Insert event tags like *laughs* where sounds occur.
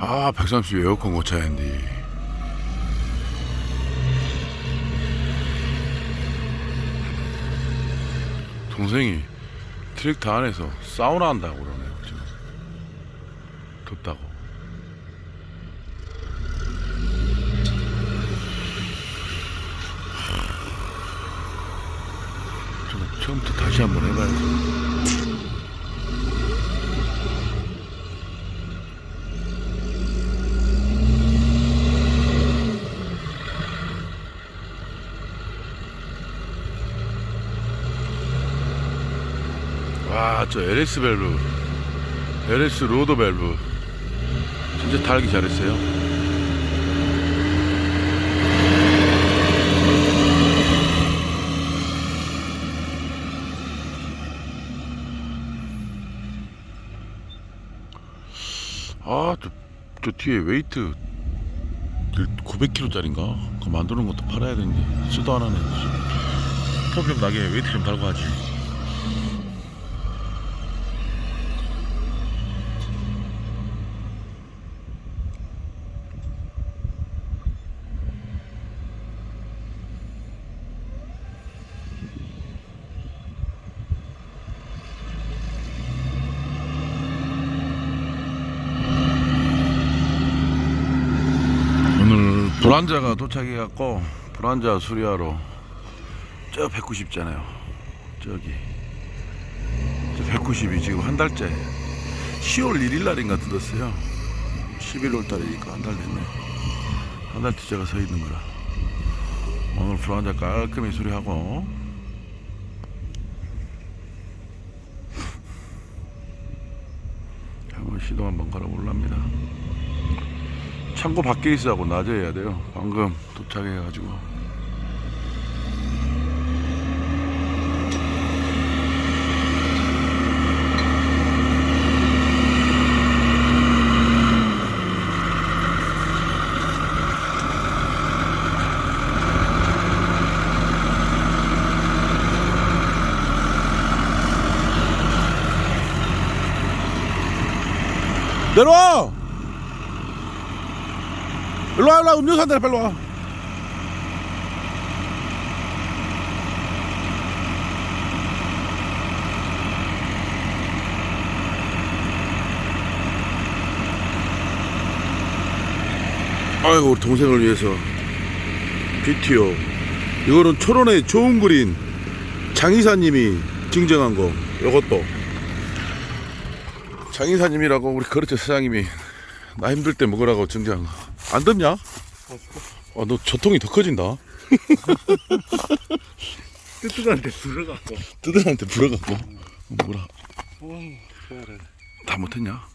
아, 130 에어컨 고쳐야 했는데. 동생이 트랙터 안에서 사우나 한다고 그러네요. 지금. 덥다고. 저 처음부터 다시 한번 해봐야지. 와, 저 LS 밸브, LS 로드 밸브, 진짜 달기 잘했어요. 아, 저, 저 뒤에 웨이트 900kg짜리인가? 그거 만드는 것도 팔아야 되는데 쓰도 안 하네. 폼좀 나게 웨이트 좀 달고 하지. 오늘 불안자가 도착해갖고 불안자 수리하러 저 190잖아요. 저기 저 190이 지금 한 달째 10월 1일 날인가 뜯었어요. 11월 달이니까 한 달 됐네. 한 달째 제가 서 있는 거라. 오늘 불안자 깔끔히 수리하고. 한번 시동 한번 걸어볼랍니다 창고 밖에 있어 하고 낮에 해야 돼요. 방금 도착해가지고. 내려와! 일로 와, 일로 와, 음료수 한잔 빨리 와. 아이고, 우리 동생을 위해서 BTO. 이거는 초론의 좋은 그린 장이사님이 증정한 거. 요것도. 장이사님이라고 우리 거래처 사장님이 나 힘들 때 먹으라고 증정한 거. 안 덥냐? 아, 너 저통이 더 커진다. *laughs* 뜨뜻한데 들어가고 뜨들한테 불어갖고. 뭐라, 와 그래 다 못했냐?